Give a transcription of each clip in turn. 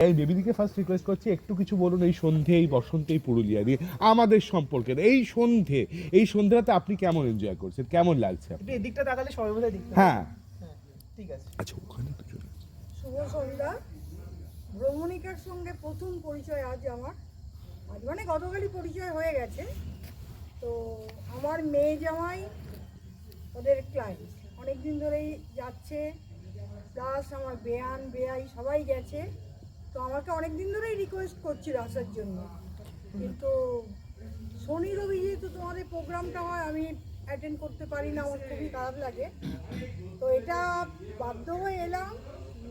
এই বেবিদিকে first request করছি একটু কিছু বলুন এই সন্ধে এই বসন্তে এই পুরুলিয়া দিয়ে আমাদের সম্পর্কে। এই সন্ধে এই সন্ধ্যাতে আপনি কেমন এনজয় করছেন? কেমন লাগছে? একটু এদিকটা তাকালে সবাই বোধহয় দেখতে হ্যাঁ। হ্যাঁ, ঠিক আছে। আচ্ছা ওখানে একটু চলে শুভ সন্ধ্যা। ভ্রমণিকার সঙ্গে প্রথম পরিচয় আজ আমার। আজ মানে গতকালই পরিচয় হয়ে গেছে। তো আমার মেয়ে জামাই ওদের ক্লায়েন্ট অনেক দিন ধরেই যাচ্ছে। প্লাস আমার বেয়ান বেয়াই সবাই গেছে। তো আমাকে অনেক দিন ধরেই রিকোয়েস্ট করছিল আসার জন্য। কিন্তু শনি রবি যেহেতু তোমাদের প্রোগ্রামটা হয় আমি অ্যাটেন্ড করতে পারি না আমার খুবই খারাপ লাগে। তো এটা বাধ্য হয়ে এলাম।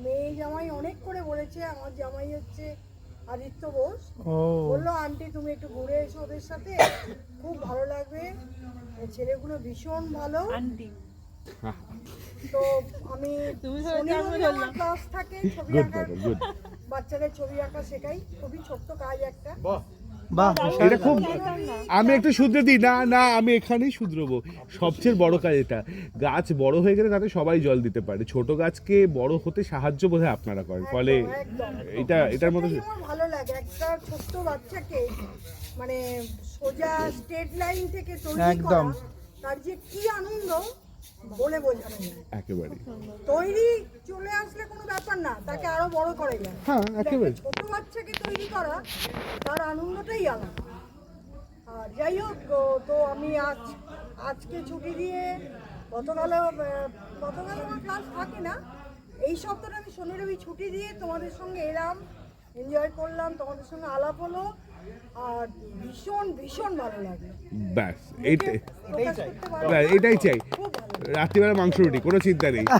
মেয়ে জামাই অনেক করে বলেছে আমার জামাই হচ্ছে আদিত্য বোস বলল আন্টি তুমি একটু ঘুরে এসো ওদের সাথে। খুব ভালো লাগবে। ছেলেগুলো ভীষণ ভালো। আন্টি। তো আমি শনি রবি আমার ক্লাস থাকে ছবি আঁকার বাচ্চাদের ছবি আঁকা শেখাই। খুবই ছোট্ট কাজ একটা। বাহ। এটা খুব আমি একটু শুধরে দিই। না না আমি এখানেই শুধরবো। সবচেয়ে বড় কাজ এটা। গাছ বড় হয়ে গেলে তাতে সবাই জল দিতে পারে। ছোট গাছকে বড় হতে সাহায্য বোধহয় আপনারা করেন। ফলে। এটা এটার মতো ভালো লাগে। একটা ছোট্ট বাচ্চাকে মানে সোজা স্টেট লাইন থেকে তৈরি একদম। তার যে কি আনন্দ বলে বোঝানো একেবারে। তৈরি চলে আসলে কোনো ব্যাপার না তাকে আরও বড় করা যায় হ্যাঁ একেবারে। ছোট বাচ্চাকে তৈরি করা তার আনন্দটাই আলাদা। আর যাই হোক তো আমি আজ আজকে ছুটি দিয়ে গতকাল গতকাল আমার ক্লাস থাকে না। এই সপ্তাহে আমি শনি রবি ছুটি দিয়ে তোমাদের সঙ্গে এলাম এনজয় করলাম তোমাদের সঙ্গে আলাপ হলো আর ভীষণ ভীষণ ভালো লাগে। ব্যাস এটাই চাই। খুব ভালো রাত্রিবেলা মাংস রুটি কোনো চিন্তা নেই।